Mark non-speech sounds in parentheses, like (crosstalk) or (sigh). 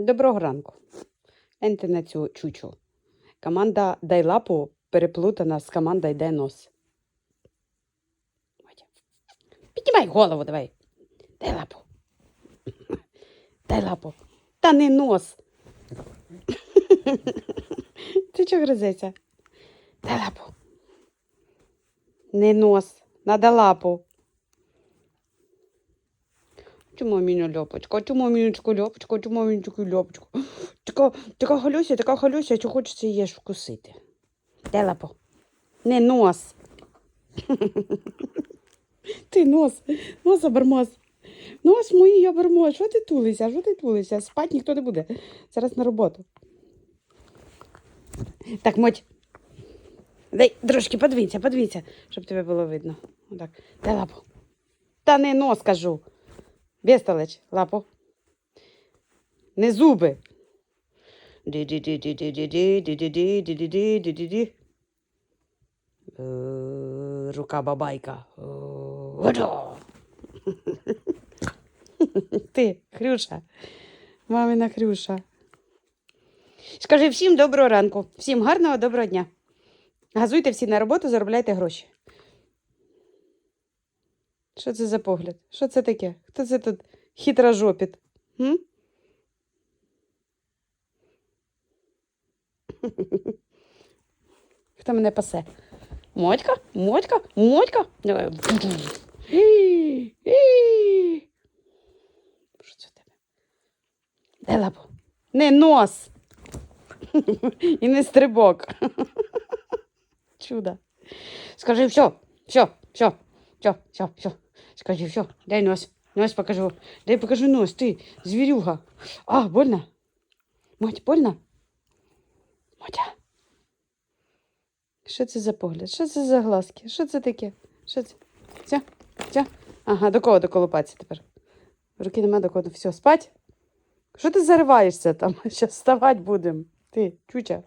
Доброго ранку. Гляньте на цю чучу. Команда Дай лапу переплутана з командою Дай нос. Піднімай голову, давай. Дай лапу. Дай лапу. Та не нос. Ти чого гризеться? Дай лапу. Не нос. Надо лапу. Чому міню льопочку? Чому мінючку льопочку? Чому мінючку льопочку? Така, така халюся, така халюся, що хочеться її ж вкусити. Де лапу? Не нос. (laughs) Ти нос, нос обермоз. Нос мої обермоз. Що ти тулися? Що ти тулися? Спать ніхто не буде. Зараз на роботу. Так, моть. Дай трошки подвинься, подвинься, щоб тебе було видно. Отак. Дай лапу. Та не нос, кажу. Висталич, лапу. Не зуби. Э, рука бабайка. Э, (laughs) Ти, Хрюша, мамина Хрюша. Скажи всім доброго ранку, всім гарного доброго дня. Газуйте всі на роботу, заробляйте гроші. Що це за погляд? Що це таке? Хто це тут хитрожопіт? М? (laughs) Хто мене пасе? Мотька? Мотька? Мотька? Давай. Що це в тебе? Дай лапу. Не нос. (laughs) І не стрибок. (laughs) Чудо. Скажи все, все, все, все, все, все. Скажи все. Дай нос. Нос покажу. Дай покажу нос. Ты, зверюга. А, больно? Мать, больно? Мотя. Що це за погляд? Що це за глазки? Що це таке? Що це? Все? Все? Ага, до кого доколупатися тепер? Руки нема до кого. Все, спать? Що ти зариваєшся там? (laughs) Зараз вставати будемо. Ти, чуча.